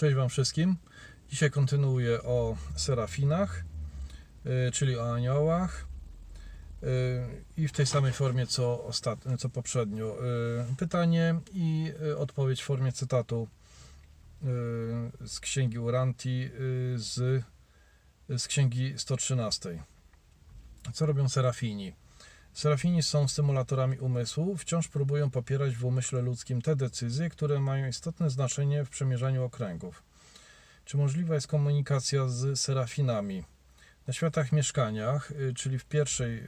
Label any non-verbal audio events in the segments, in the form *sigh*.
Cześć Wam wszystkim. Dzisiaj kontynuuję o serafinach, y, czyli o aniołach y, i w tej samej formie co, ostatnio, co poprzednio. Y, Pytanie i odpowiedź w formie cytatu z księgi Uranti z, z księgi 113. Co robią serafini? Serafini są stymulatorami umysłu, wciąż próbują popierać w umyśle ludzkim te decyzje, które mają istotne znaczenie w przemierzaniu okręgów. Czy możliwa jest komunikacja z serafinami? Na światach mieszkaniach, y, czyli w pierwszej, y,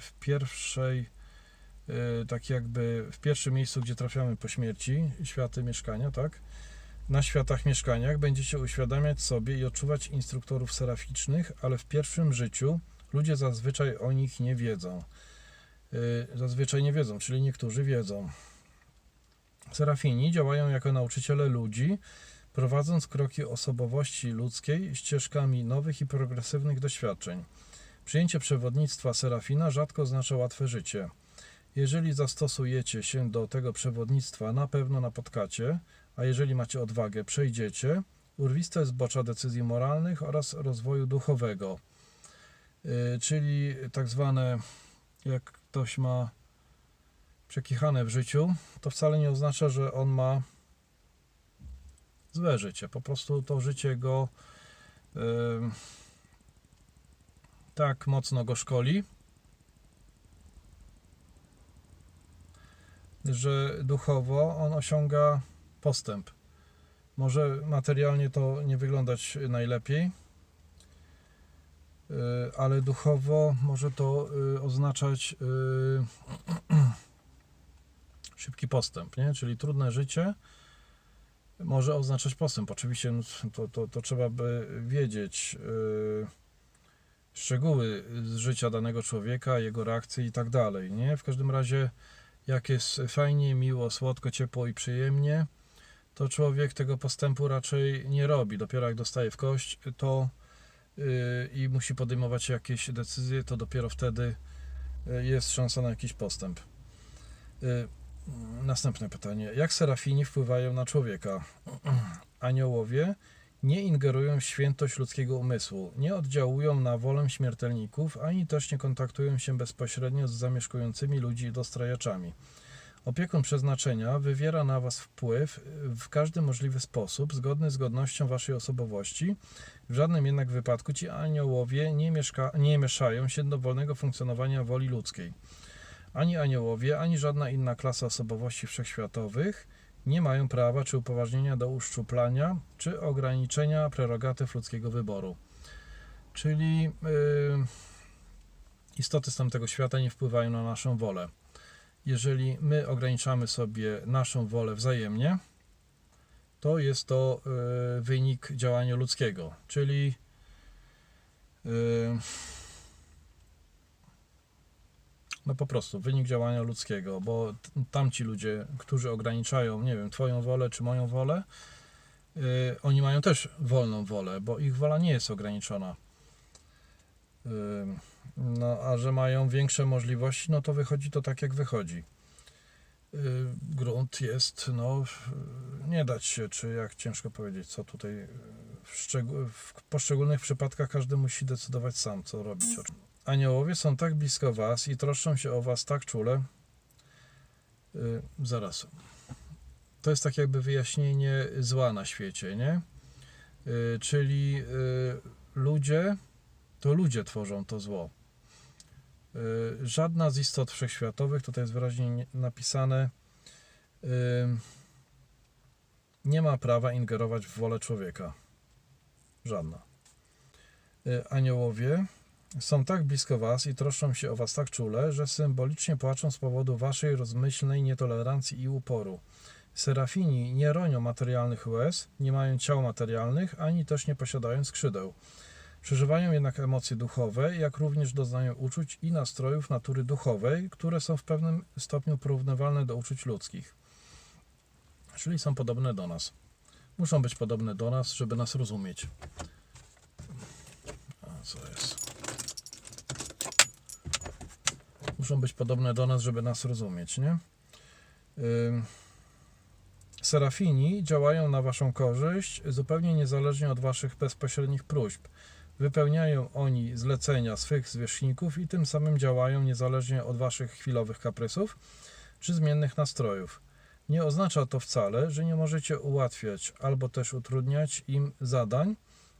w pierwszej, y, tak jakby w pierwszym miejscu, gdzie trafiamy po śmierci, światy mieszkania, tak? Na światach mieszkaniach będziecie uświadamiać sobie i odczuwać instruktorów seraficznych, ale w pierwszym życiu ludzie zazwyczaj o nich nie wiedzą. Y, Zazwyczaj nie wiedzą, czyli niektórzy wiedzą. Serafini działają jako nauczyciele ludzi, prowadząc kroki osobowości ludzkiej ścieżkami nowych i progresywnych doświadczeń. Przyjęcie przewodnictwa Serafina rzadko oznacza łatwe życie. Jeżeli zastosujecie się do tego przewodnictwa, na pewno napotkacie, a jeżeli macie odwagę, przejdziecie urwiste zbocza decyzji moralnych oraz rozwoju duchowego. Yy, czyli tak zwane, jak ktoś ma przekichane w życiu, to wcale nie oznacza, że on ma złe życie. Po prostu to życie go yy, tak mocno go szkoli, że duchowo on osiąga postęp. Może materialnie to nie wyglądać najlepiej, ale duchowo może to yy, oznaczać yy, *clears throat* szybki postęp, nie? czyli trudne życie może oznaczać postęp. Oczywiście no, to, to, to trzeba by wiedzieć szczegóły z życia danego człowieka, jego reakcji i tak dalej. Nie? W każdym razie, jak jest fajnie, miło, słodko, ciepło i przyjemnie, to człowiek tego postępu raczej nie robi. Dopiero jak dostaje w kość, to i musi podejmować jakieś decyzje, to dopiero wtedy yy, jest szansa na jakiś postęp. Yy, Następne pytanie. Jak serafini wpływają na człowieka? *clears throat* Aniołowie nie ingerują w świętość ludzkiego umysłu, nie oddziałują na wolę śmiertelników, ani też nie kontaktują się bezpośrednio z zamieszkującymi ludzi dostrajaczami. Opiekun przeznaczenia wywiera na Was wpływ w każdy możliwy sposób, zgodny z godnością Waszej osobowości. W żadnym jednak wypadku ci aniołowie nie, mieszka, nie mieszają się do wolnego funkcjonowania woli ludzkiej. Ani aniołowie, ani żadna inna klasa osobowości wszechświatowych nie mają prawa czy upoważnienia do uszczuplania czy ograniczenia prerogatyw ludzkiego wyboru. Czyli yy, istoty z tamtego świata nie wpływają na naszą wolę. Jeżeli my ograniczamy sobie naszą wolę wzajemnie, to jest to yy, wynik działania ludzkiego, czyli yy, no po prostu wynik działania ludzkiego, bo tamci ludzie, którzy ograniczają, nie wiem, Twoją wolę czy moją wolę, yy, oni mają też wolną wolę, bo ich wola nie jest ograniczona. No, a że mają większe możliwości, no to wychodzi to tak, jak wychodzi. Grunt jest, no, nie dać się, czy jak ciężko powiedzieć, co tutaj, yy, w, w poszczególnych przypadkach każdy musi decydować sam, co robić. Aniołowie są tak blisko Was i troszczą się o Was tak czule. Yy, zaraz. To jest tak jakby wyjaśnienie zła na świecie, nie? Yy, czyli yy, ludzie, to ludzie tworzą to zło. Yy, żadna z istot wszechświatowych, tutaj jest wyraźnie nie- napisane, yy, nie ma prawa ingerować w wolę człowieka. Żadna. Yy, Aniołowie są tak blisko Was i troszczą się o Was tak czule, że symbolicznie płaczą z powodu Waszej rozmyślnej nietolerancji i uporu. Serafini nie ronią materialnych łez, nie mają ciał materialnych, ani też nie posiadają skrzydeł. Przeżywają jednak emocje duchowe, jak również doznają uczuć i nastrojów natury duchowej, które są w pewnym stopniu porównywalne do uczuć ludzkich. Czyli są podobne do nas. Muszą być podobne do nas, żeby nas rozumieć. A co jest? muszą być podobne do nas, żeby nas rozumieć, nie? Serafini działają na Waszą korzyść zupełnie niezależnie od Waszych bezpośrednich próśb. Wypełniają oni zlecenia swych zwierzchników i tym samym działają niezależnie od Waszych chwilowych kaprysów czy zmiennych nastrojów. Nie oznacza to wcale, że nie możecie ułatwiać albo też utrudniać im zadań,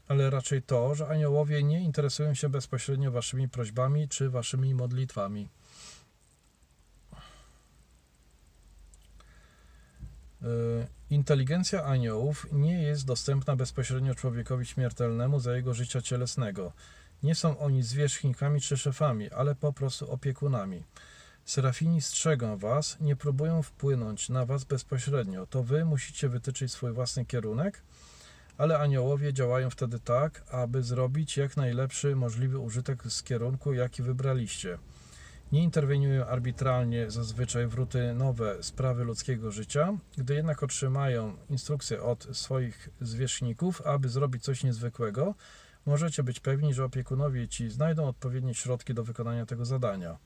ale raczej to, że aniołowie nie interesują się bezpośrednio Waszymi prośbami czy Waszymi modlitwami. Inteligencja aniołów nie jest dostępna bezpośrednio człowiekowi śmiertelnemu za jego życia cielesnego. Nie są oni zwierzchnikami czy szefami, ale po prostu opiekunami. Serafini strzegą was, nie próbują wpłynąć na was bezpośrednio. To wy musicie wytyczyć swój własny kierunek, ale aniołowie działają wtedy tak, aby zrobić jak najlepszy możliwy użytek z kierunku, jaki wybraliście. Nie interweniują arbitralnie zazwyczaj w rutynowe sprawy ludzkiego życia, gdy jednak otrzymają instrukcje od swoich zwierzchników, aby zrobić coś niezwykłego, możecie być pewni, że opiekunowie ci znajdą odpowiednie środki do wykonania tego zadania.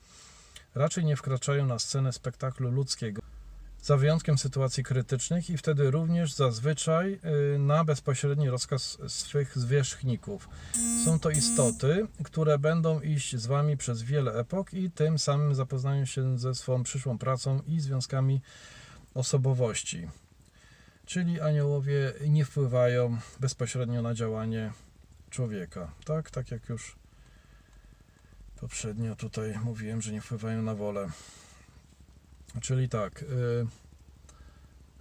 Raczej nie wkraczają na scenę spektaklu ludzkiego, za wyjątkiem sytuacji krytycznych i wtedy również zazwyczaj y, na bezpośredni rozkaz swych zwierzchników. Są to istoty, które będą iść z Wami przez wiele epok i tym samym zapoznają się ze swą przyszłą pracą i związkami osobowości. Czyli aniołowie nie wpływają bezpośrednio na działanie człowieka. Tak, tak jak już poprzednio tutaj mówiłem, że nie wpływają na wolę. Czyli tak. Y,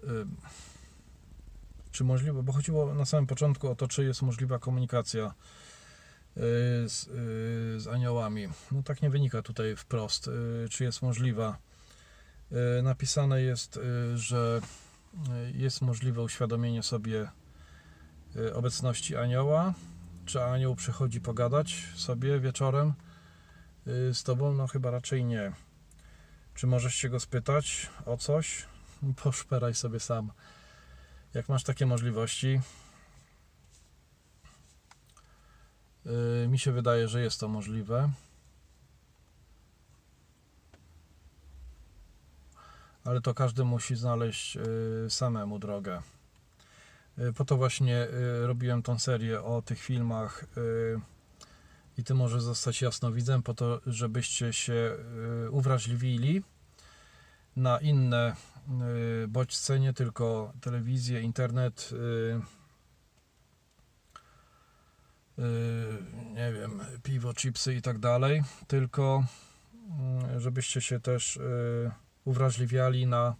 y, czy możliwe, bo chodziło na samym początku o to, czy jest możliwa komunikacja y, z, y, z aniołami. No tak nie wynika tutaj wprost, y, czy jest możliwa. Napisane jest, że jest możliwe uświadomienie sobie obecności anioła. Czy anioł przychodzi pogadać sobie wieczorem z tobą? No chyba raczej nie. Czy możesz się go spytać o coś? *laughs* Poszperaj sobie sam. Jak masz takie możliwości, yy, mi się wydaje, że jest to możliwe. Ale to każdy musi znaleźć yy, samemu drogę. Yy, Po to właśnie yy, robiłem tą serię o tych filmach. yy, i ty możesz zostać jasnowidzem po to, żebyście się y, uwrażliwili na inne y, bodźce, nie tylko telewizję, internet, y, nie wiem, piwo, chipsy i tak dalej, tylko żebyście się też uwrażliwiali na,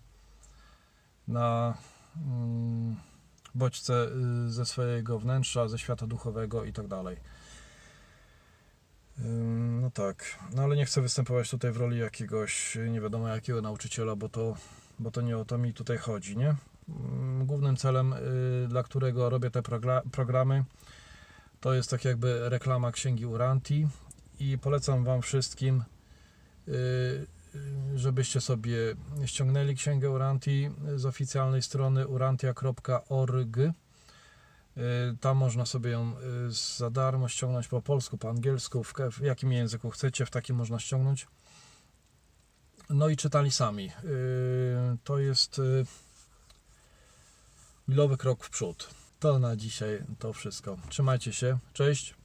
na mm, bodźce ze swojego wnętrza, ze świata duchowego i tak dalej. No tak, no ale nie chcę występować tutaj w roli jakiegoś nie wiadomo jakiego nauczyciela, bo to, bo to nie o to mi tutaj chodzi, nie? Ym, Głównym celem, y, dla którego robię te programy, to jest tak jakby reklama księgi Uranti i polecam Wam wszystkim, y, y, żebyście sobie ściągnęli księgę Uranti z oficjalnej strony urantia.org. Y, Tam można sobie ją y, za darmo ściągnąć po polsku, po angielsku, w, jakim języku chcecie, w takim można ściągnąć. No i czytali sami. Y, To jest milowy krok w przód. To na dzisiaj to wszystko. Trzymajcie się. Cześć.